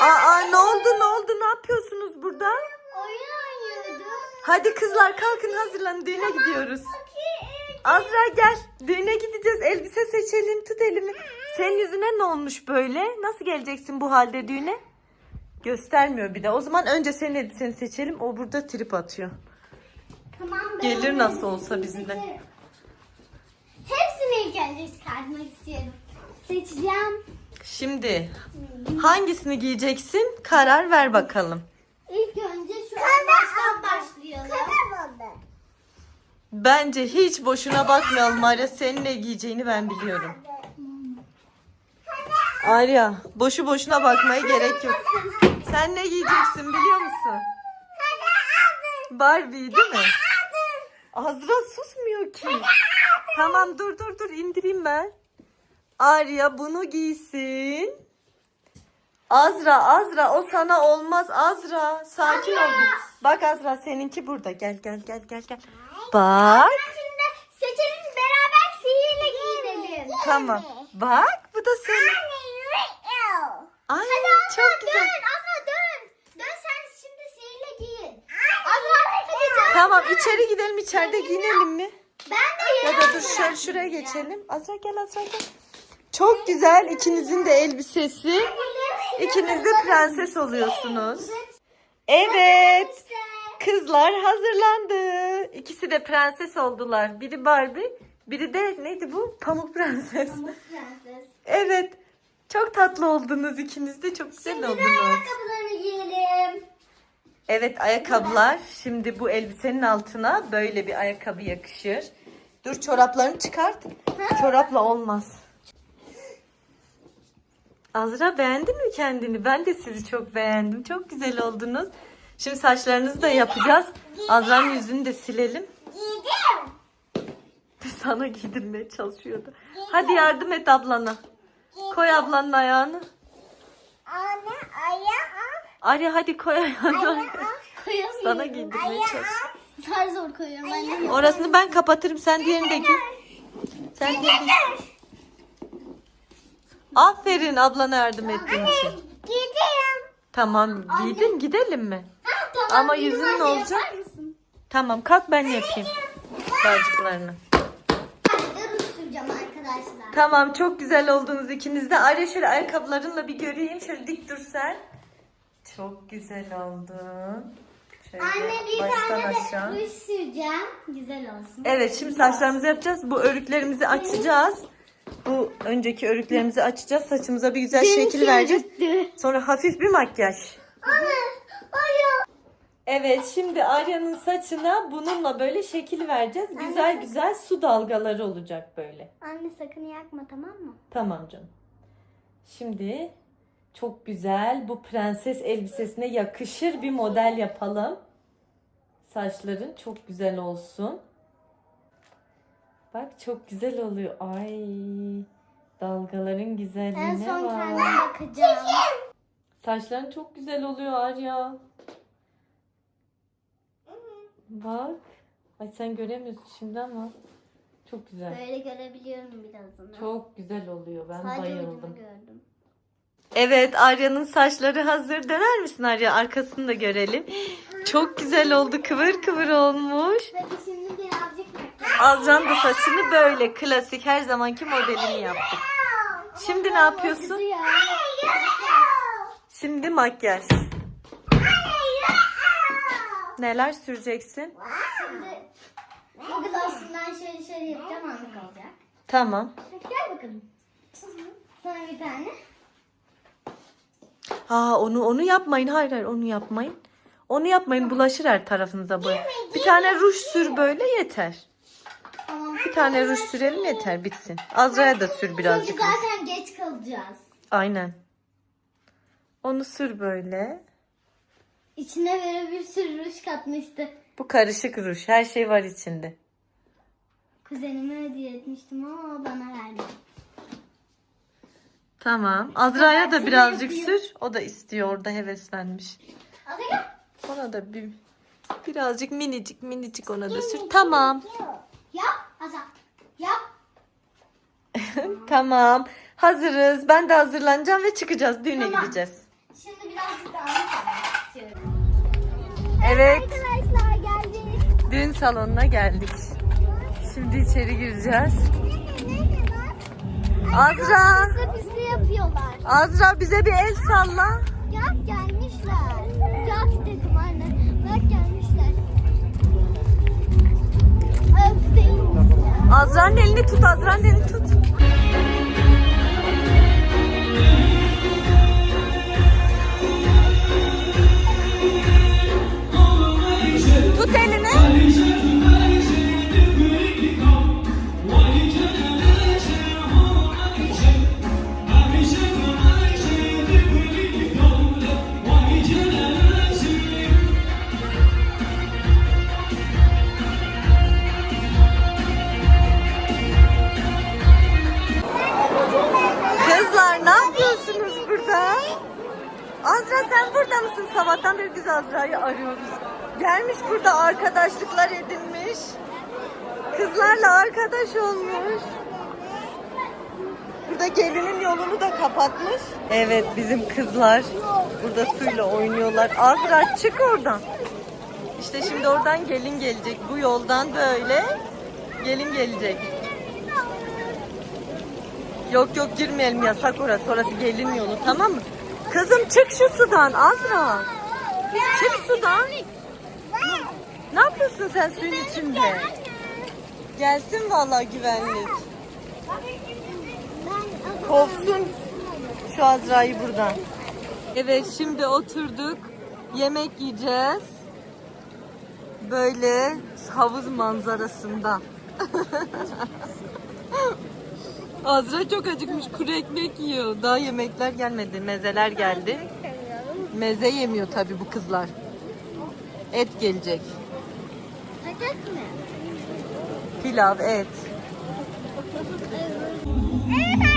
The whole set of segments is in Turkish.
Aa ne oldu ne oldu ne yapıyorsunuz burada? Oyun oynuyordum. Hadi kızlar kalkın hazırlanın düğüne gidiyoruz. Azra gel düğüne gideceğiz elbise seçelim tut elimi. Senin yüzüne ne olmuş böyle? Nasıl geleceksin bu halde düğüne? Göstermiyor bir de. O zaman önce senin elbiseni seçelim. O burada trip atıyor. Tamam, Gelir nasıl olsa bizimle. Hepsini ilk önce çıkartmak istiyorum. Seçeceğim. Şimdi hangisini giyeceksin? Karar ver bakalım. İlk önce şu en baştan başlayalım. Bence hiç boşuna bakmayalım Arya. Senin ne giyeceğini ben biliyorum. Arya boşu boşuna bakmaya gerek yok. Sen ne giyeceksin biliyor musun? Barbie değil mi? Azra susmuyor ki. Tamam dur dur dur indireyim ben. Arya bunu giysin. Azra Azra o sana olmaz Azra. Sakin ol. bir. Bak Azra seninki burada. Gel gel gel gel gel. Bak. Şimdi seçelim beraber sihirle giyinelim. Tamam. Bak bu da senin. Ay Hadi çok Azra güzel. dön Azra dön. Dön sen şimdi sihirle giyin. Azra. Tamam içeri gidelim içeride giyinelim mi? Ben de Ya da dur hazırlandım. şöyle şuraya geçelim. Azra gel Azra gel. Çok güzel ikinizin de elbisesi. İkiniz de prenses oluyorsunuz. Evet. Kızlar hazırlandı. İkisi de prenses oldular. Biri Barbie, biri de neydi bu? Pamuk prenses. Prenses. Evet. Çok tatlı oldunuz ikiniz de. Çok güzel Şimdi oldunuz. ayakkabılarını giyelim. Evet ayakkabılar. Şimdi bu elbisenin altına böyle bir ayakkabı yakışır. Dur çoraplarını çıkart. Çorapla olmaz. Azra beğendin mi kendini? Ben de sizi çok beğendim. Çok güzel oldunuz. Şimdi saçlarınızı da yapacağız. Azra'nın yüzünü de silelim. Giydim. Sana giydirmeye çalışıyordu. Hadi yardım et ablana. Koy ablanın ayağını. Anne ayağı. Arya hadi koy ayağını. Koyamıyorum. Sana giydirmeye çalış. Zar zor koyuyorum anne. Orasını ben kapatırım. Sen diğerini de giy. Sen diğerini giy. Aferin ablana yardım ettiğin için. Giydim. Tamam giydin gidelim mi? Tamam, Ama benim yüzün anne ne olacak? yapar mısın? Tamam kalk ben yapayım. Bağcıklarını. De ruj süreceğim arkadaşlar. Tamam çok güzel oldunuz ikiniz de. Arya şöyle ayakkabılarınla bir göreyim. Şöyle dik dur sen. Çok güzel oldun. Şöyle Anne bir baştan tane de aşağı. ruj süreceğim. Güzel olsun. Evet şimdi saçlarımızı yapacağız. Bu örüklerimizi açacağız. Bu önceki örüklerimizi açacağız. Saçımıza bir güzel şekil vereceğiz. Sonra hafif bir makyaj. Anne. Evet şimdi Arya'nın saçına bununla böyle şekil vereceğiz. Güzel güzel su dalgaları olacak böyle. Anne sakın yakma tamam mı? Tamam canım. Şimdi çok güzel bu prenses elbisesine yakışır bir model yapalım. Saçların çok güzel olsun. Bak çok güzel oluyor. Ay dalgaların güzelliğine En son bak. kendime bakacağım. Saçların çok güzel oluyor Arya. Bak. Ay sen göremiyorsun şimdi ama çok güzel. Böyle görebiliyorum birazını. Çok güzel oluyor. Ben Sadece bayıldım. ucunu gördüm. Evet Arya'nın saçları hazır. Döner misin Arya? Arkasını da görelim. Çok güzel oldu. Kıvır kıvır olmuş. Peki şimdi Azran da saçını böyle klasik her zamanki modelini yaptık. Şimdi ne yapıyorsun? Şimdi makyaj. Neler süreceksin? Şimdi bu gloss'undan şöyle şöyle yapacağım anlık olacak. Tamam. Gel bakalım. Sonra bir tane. Aa onu onu yapmayın. Hayır hayır onu yapmayın. Onu yapmayın. Bulaşır her tarafınıza bu. Bir tane ruj sür böyle yeter. Tamam. Bir tane ruj sürelim yeter bitsin. Azra'ya da sür Çünkü birazcık. zaten geç kalacağız. Aynen. Onu sür böyle. İçine böyle bir sürü ruj katmıştı. Bu karışık ruj. Her şey var içinde. Kuzenime hediye etmiştim ama o bana verdi. Tamam. Azra'ya da birazcık sür. O da istiyor. Orada heveslenmiş. Ona da bir birazcık minicik minicik ona da sür. Tamam. Yap. Azat. Yap. tamam. Hazırız. Ben de hazırlanacağım ve çıkacağız. Düğüne Tamam. gideceğiz. Şimdi birazcık daha istiyorum. Evet. Arkadaşlar geldik. Düğün salonuna geldik. Şimdi içeri gireceğiz. Azra. Pizza yapıyorlar. Azra bize bir el salla. Bak gelmişler. Bak dedim anne. Bak gelmişler. Azra'nın elini tut, Azra'nın elini. Tut biz Azra'yı arıyoruz. Gelmiş burada arkadaşlıklar edinmiş. Kızlarla arkadaş olmuş. Burada gelinin yolunu da kapatmış. Evet bizim kızlar burada suyla oynuyorlar. Azra çık oradan. İşte şimdi oradan gelin gelecek. Bu yoldan böyle gelin gelecek. Yok yok girmeyelim yasak orası. Orası gelin yolu tamam mı? Kızım çık şu sudan Azra. Çık sudan. Ne yapıyorsun sen suyun içinde? Gelsin vallahi güvenlik. Kovsun şu Azra'yı buradan. Evet şimdi oturduk. Yemek yiyeceğiz. Böyle havuz manzarasında. Azra çok acıkmış. Kuru ekmek yiyor. Daha yemekler gelmedi. Mezeler geldi. Meze yemiyor tabii bu kızlar. Et gelecek. Acık mı? Pilav, et. Evet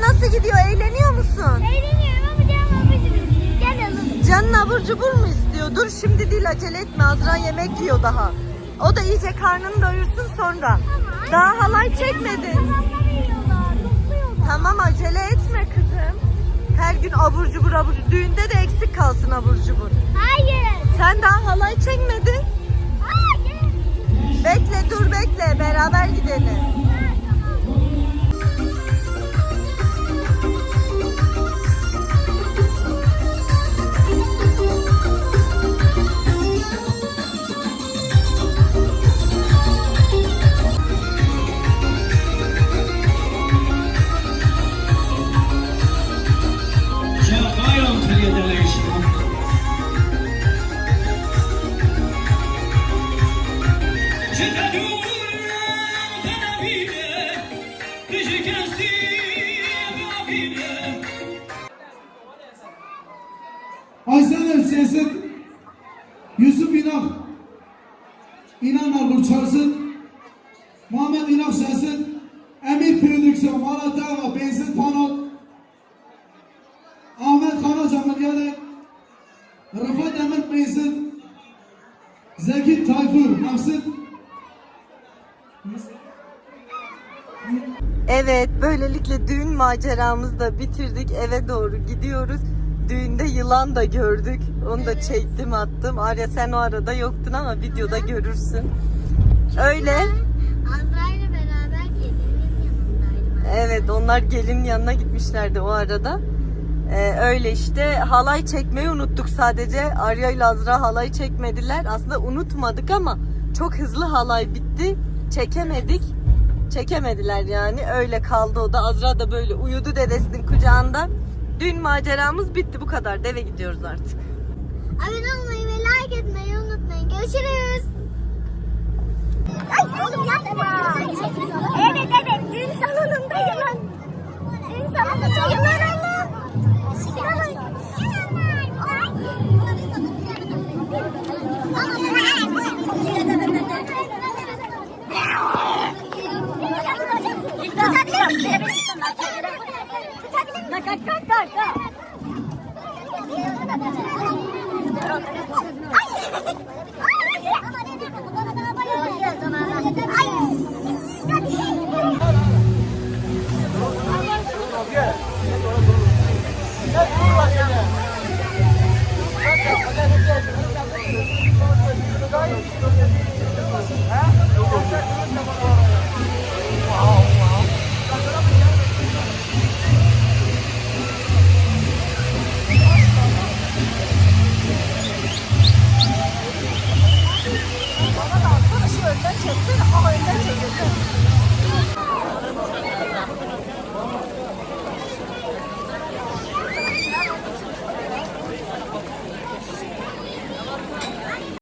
nasıl gidiyor? Eğleniyor musun? Eğleniyorum ama canım abicim gel alalım. Canın abur cubur mu istiyor? Dur şimdi değil acele etme. Azra yemek yiyor daha. O da iyice karnını doyursun sonra. Daha halay çekmedin. Tamam acele etme kızım. Her gün abur cubur abur. Düğünde de eksik kalsın abur cubur. Hayır. Sen daha halay çekmedin. Hayır. Bekle dur bekle. Beraber gidelim. Aysel Özsesin, Yusuf İnak, İnan Arbur Çalsın, Muhammed İnak Şahsın, Emir Prodüksiyon, Malatya Benzin Panot, Ahmet Karaca Milyarı, Rıfat Emir Benzin, Zeki Tayfur Nafsın, Evet, böylelikle düğün maceramızı da bitirdik. Eve doğru gidiyoruz. Düğünde yılan da gördük. Onu da çektim attım. Arya sen o arada yoktun ama videoda görürsün. Öyle. Azra ile beraber gelinin yanındaydım. Evet onlar gelin yanına gitmişlerdi o arada. Ee, öyle işte halay çekmeyi unuttuk sadece. Arya ile Azra halay çekmediler. Aslında unutmadık ama çok hızlı halay bitti. Çekemedik. Çekemediler yani. Öyle kaldı o da. Azra da böyle uyudu dedesinin kucağında. Dün maceramız bitti bu kadar. Deve gidiyoruz artık. Abone olmayı ve like etmeyi unutmayın. Görüşürüz. Ay oğlum yapma. Evet evet düğün salonunda yılan. Düğün salonunda yılan ama. Yılan.